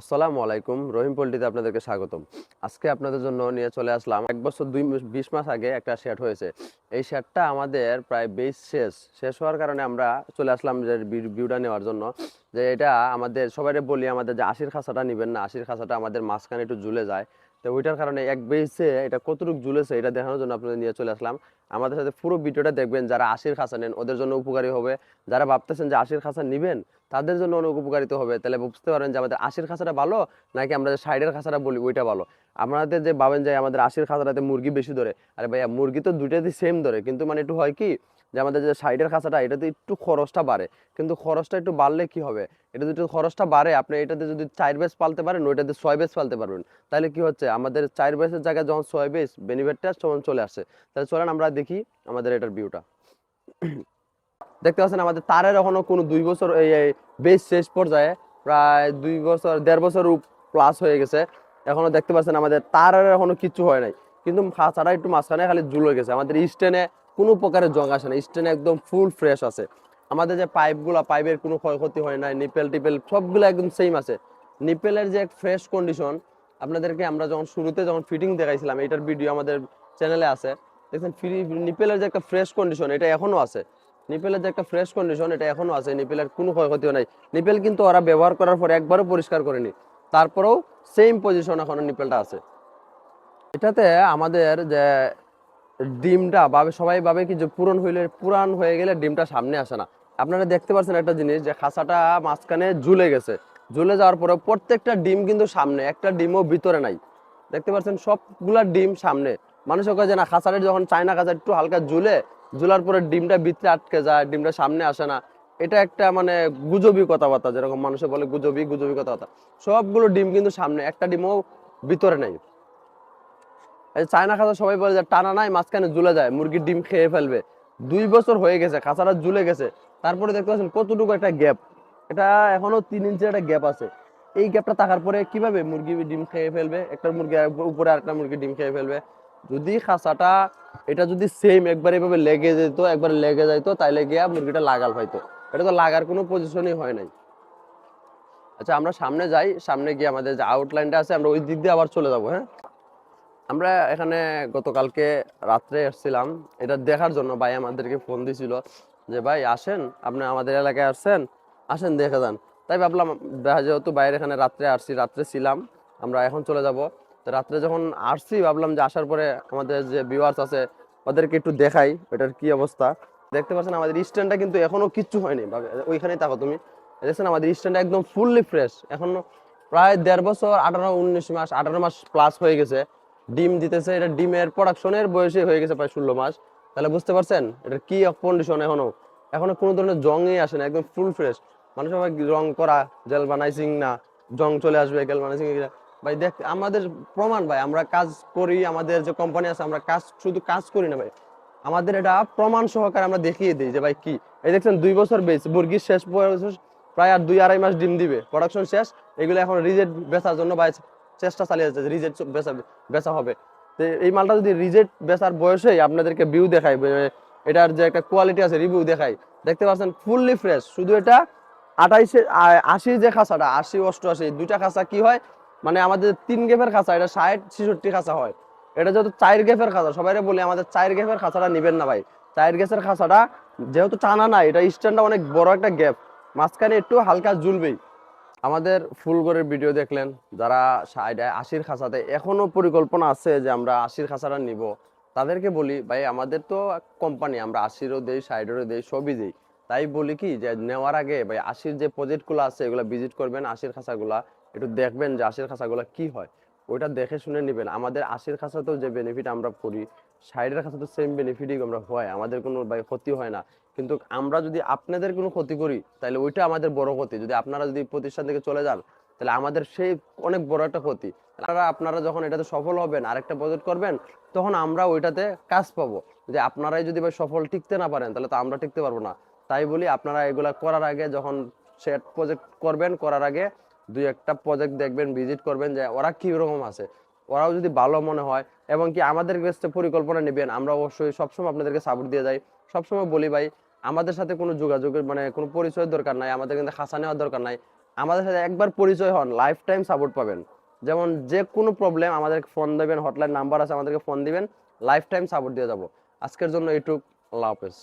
আসসালামু আলাইকুম। রহিম পোল্ট্রিতে আপনাদেরকে স্বাগতম। আজকে আপনাদের জন্য নিয়ে চলে আসলাম। এক বছর দুই বিশ মাস আগে একটা শেড হয়েছে। এই শেডটা আমাদের প্রায় বেশ শেষ। শেষ হওয়ার কারণে আমরা চলে আসলাম যে ভিউটা নেওয়ার জন্য। যে এটা আমাদের সবাই বলি আমাদের যে আশির খাঁচাটা নেবেন না, আশির খাসাটা আমাদের মাঝখানে একটু জুলে যায়। তো ওইটার কারণে এক বেসে এটা কতটুকু ঝুলেছে এটা দেখানোর জন্য আপনাদের নিয়ে চলে আসলাম। আমাদের সাথে পুরো ভিডিওটা দেখবেন যারা আশির খাঁচা নেন, ওদের জন্য উপকারী হবে। যারা ভাবতেছেন যে আশির খাঁচা নেবেন, তাদের জন্য অনেক উপকারিত হবে। তাহলে বুঝতে পারেন যে আমাদের আশির খাঁচাটা ভালো, নাকি আমরা যে সাইডের খাঁচাটা বলি, ওইটা ভালো। আপনাদের যে ভাবেন যে আমাদের আশির খাঁচাটাতে মুরগি বেশি ধরে, আরে ভাইয়া মুরগি তো দুইটাতেই সেম ধরে, কিন্তু মানে একটু হয় কি যে আমাদের যে সাইডের খাঁচাটা, এটাতে একটু খরচটা বাড়ে। কিন্তু খরচটা একটু বাড়লে কি হবে? এটা যদি খরচটা বাড়ে, আপনি এটাতে যদি চার বেস পালতে পারেন, ওইটাতে ছয় বেস পালতে পারবেন। তাহলে কি হচ্ছে? আমাদের চার বেসের জায়গায় যখন ছয় বেস বেনিফিটটা তখন চলে আসছে তাহলে চলেন আমরা দেখি আমাদের এটার ভিউটা দেখতে পাচ্ছেন আমাদের তারের এখনও কোনো দুই বছর এই বেশ শেষ পর্যায়ে, প্রায় দুই বছর, দেড় বছর প্লাস হয়ে গেছে। এখনও দেখতে পাচ্ছেন আমাদের তারের এখনও কিছু হয় নাই। কিন্তু খাঁচাটা একটু মাঝখানে খালি ঝুলে গেছে। আমাদের স্টেনে কোনো প্রকারের জং আসে না। স্টেন একদম ফুল ফ্রেশ আছে। আমাদের যে পাইপগুলো, পাইপের কোনো ক্ষয়ক্ষতি হয় নাই নিপেল টিপেল, সবগুলো একদম সেম আছে। নিপেলের যে এক ফ্রেশ কন্ডিশন আপনাদেরকে আমরা যখন শুরুতে যখন ফিটিং দেখাইছিলাম, এটার ভিডিও আমাদের চ্যানেলে আছে। দেখছেন ফ্রি নিপেলের যে একটা ফ্রেশ কন্ডিশন এটা এখনও আছে। নিপেলের যে একটা ফ্রেশ কন্ডিশন এটা এখনও আছে। নিপেলের কোনো ক্ষয়ক্ষতিও নাই। নিপেল কিন্তু ওরা ব্যবহার করার পর একবারও পরিষ্কার করেনি। তারপরেও সেম পজিশন এখনও নিপেলটা আছে। এটাতে আমাদের যে ডিমটা ভাবে সবাই ভাবে কি যে পূরণ হইলে পুরান হয়ে গেলে ডিমটা সামনে আসে না। আপনারা দেখতে পাচ্ছেন একটা জিনিস যে খাসাটা মাঝখানে ঝুলে গেছে। ঝুলে যাওয়ার পরে প্রত্যেকটা ডিম কিন্তু সামনে, একটা ডিমও ভিতরে নাই। দেখতে পাচ্ছেন সবগুলা ডিম সামনে। মানুষ কয় যে না খাঁচাটা যখন চায়না খাঁচা একটু হালকা ঝুলে, ঝুলার পরে ডিমটা ভিতরে আটকে যায়, ডিমটা সামনে আসে না। এটা একটা মানে গুজবি কথাবার্তা, যেরকম মানুষে বলে গুজবি গুজবি কথাবার্তা। সবগুলো ডিম কিন্তু সামনে, একটা ডিমও ভিতরে নেই। চায়না খাঁচা সবাই বলে যে টানা নাই, মাঝখানে ঝুলে যায়, মুরগির ডিম খেয়ে ফেলবে। দুই বছর হয়ে গেছে খাঁচাটা ঝুলে গেছে। তারপরে দেখতে পাচ্ছেন কতটুকু একটা গ্যাপ। এটা এখনও তিন ইঞ্চির একটা গ্যাপ আছে। এই গ্যাপটা থাকার পরে কীভাবে মুরগি ডিম খেয়ে ফেলবে? একটা মুরগি উপরে আরেকটা মুরগি ডিম খেয়ে ফেলবে। যদি খাঁচাটা এটা যদি সেম একবার এভাবে লেগে যেত, একবার লেগে যাইতো, তাইলে গিয়া মুরগিটা লাগাল পাইতো এটা তো লাগার কোনো পজিশনই হয় নাই। আচ্ছা আমরা সামনে যাই। সামনে গিয়ে আমাদের যে আউটলাইনটা আছে, আমরা ওই দিক দিয়ে আবার চলে যাব হ্যাঁ? আমরা এখানে গতকালকে রাত্রে এসেছিলাম। এটা দেখার জন্য ভাই আমাদেরকে ফোন দিছিল যে, ভাই, আসেন। আপনি আমাদের এলাকায় আসছেন? আসেন, দেখে যান। তাই ভাবলাম যেহেতু বাইরে এখানে রাত্রে আসছি, রাত্রে ছিলাম, আমরা এখন চলে যাব। তো রাত্রে যখন আসছি, ভাবলাম যে আসার পরে আমাদের যে ভিউয়ার্স আছে, ওদেরকে একটু দেখাই এটার কি অবস্থা। দেখতে পাচ্ছেন, আমাদের স্ট্যান্ডটা কিন্তু এখনও কিচ্ছু হয়নি ওইখানেই থাকো তুমি। দেখছেন, আমাদের স্ট্যান্ডটা একদম ফুললি ফ্রেশ এখনও প্রায় দেড় বছর, আঠারো, উনিশ মাস, আঠারো মাস প্লাস হয়ে গেছে। ডিম দিতেছে, এটা ডিমের প্রোডাকশনের বয়সে হয়ে গেছে প্রায় ষোলো মাস। তাহলে বুঝতে পারছেন? এটা কি কন্ডিশন এখনও? এখনও কোনো ধরনের জংই আসে না, একদম ফুল ফ্রেশ মানুষ সবাই রং করা জেল বানাইছিং না, জং চলে আসবে গেল বানাইছিং ভাই দেখ, আমাদের প্রমাণ ভাই, আমরা কাজ করি, আমাদের যে কোম্পানি আছে, আমরা কাজ, শুধু কাজ করি না ভাই। আমাদের এটা প্রমাণ সহকারে আমরা দেখিয়ে দিই যে ভাই কি। এই দেখছেন, দুই বছর বেশ, মুরগির শেষ বয়স প্রায় আর দুই আড়াই মাস ডিম দিবে। প্রোডাকশন শেষ, এগুলো এখন রিজেক্ট বেচার জন্য ভাই চেষ্টা চালিয়ে যাচ্ছে রিজেক্ট বেচা বেচা হবে। তো এই মালটা যদি রিজেক্ট বেচার বয়সেই আপনাদেরকে ভিউ দেখায় এটার যে একটা কোয়ালিটি আছে রিভিউ দেখাই দেখতে পাচ্ছেন ফুললি ফ্রেশ শুধু এটা আঠাইশে আশি যে খাঁচাটা, আশি, অষ্টআশি, দুইটা খাঁচা কি হয়? মানে আমাদের তিন গেফের খাঁচা, এটা ষাট, ছেষট্টি খাঁচা হয়। এটা যেহেতু চার গেফের খাঁচা সবাই বলি, আমাদের চার গেফের খাঁচাটা নিবেন না ভাই। চার গেছের খাঁচাটা যেহেতু টানা না এটা স্ট্যান্ডটা অনেক বড় একটা গ্যাপ মাঝখানে একটু হালকা ঝুলবেই। আমাদের ফুলগড়ের ভিডিও দেখলেন, যারা আশির খাঁচাতে এখনও পরিকল্পনা আছে যে আমরা আশির খাঁচাটা নিব। তাদেরকে বলি, ভাই, আমাদের তো কোম্পানি আমরা আশিরও দেই ষাটেরও দেই, সবই দিই। তাই বলি কি, যে নেওয়ার আগে, ভাই, আশির যে প্রজেক্টগুলো আছে, এগুলো ভিজিট করবেন আশির খাঁচাগুলা, একটু দেখবেন যে আশির খাঁচাগুলা কি হয়। ওইটা দেখে শুনে নেবেন। আমাদের আশির খাঁচাতেও যে বেনিফিট আমরা করি ষাটের খাঁচাতে সেম বেনিফিটই আমরা হয়, আমাদের কোনো ভাই ক্ষতি হয় না। কিন্তু আমরা যদি আপনাদের কোনো ক্ষতি করি, তাহলে ওইটা আমাদের বড় ক্ষতি। যদি আপনারা যদি প্রতিষ্ঠান থেকে চলে যান, তাহলে আমাদের সেই অনেক বড় একটা ক্ষতি। আপনারা আপনারা যখন এটাতে সফল হবেন, আরেকটা প্রজেক্ট করবেন, তখন আমরা ওইটাতে কাজ পাবো। যে আপনারাই যদি ভাই সফল টিকতে না পারেন, তাহলে তো আমরা টিকতে পারব না। তাই বলি আপনারা এগুলা করার আগে যখন সেট প্রজেক্ট করবেন, করার আগে দুই একটা প্রজেক্ট দেখবেন ভিজিট করবেন, যে ওরা কি রকম আছে। ওরাও যদি ভালো মনে হয় এবং কি আমাদের কাছে পরিকল্পনা নেবেন, আমরা অবশ্যই সবসময় আপনাদেরকে সাপোর্ট দিয়ে যাই। সবসময় বলি ভাই, আমাদের সাথে কোনো যোগাযোগের মানে কোনো পরিচয়ের দরকার নাই, আমাদের কিন্তু খাসা নেওয়ার দরকার নাই। আমাদের সাথে একবার পরিচয় হন লাইফ টাইম সাপোর্ট পাবেন। যেমন যে কোনো প্রবলেম আমাদেরকে ফোন দেবেন হটলাইন নাম্বার আছে, আমাদেরকে ফোন দিবেন লাইফ টাইম সাপোর্ট দিয়ে যাব। আজকের জন্য এইটুক, আল্লাহ হাফেজ।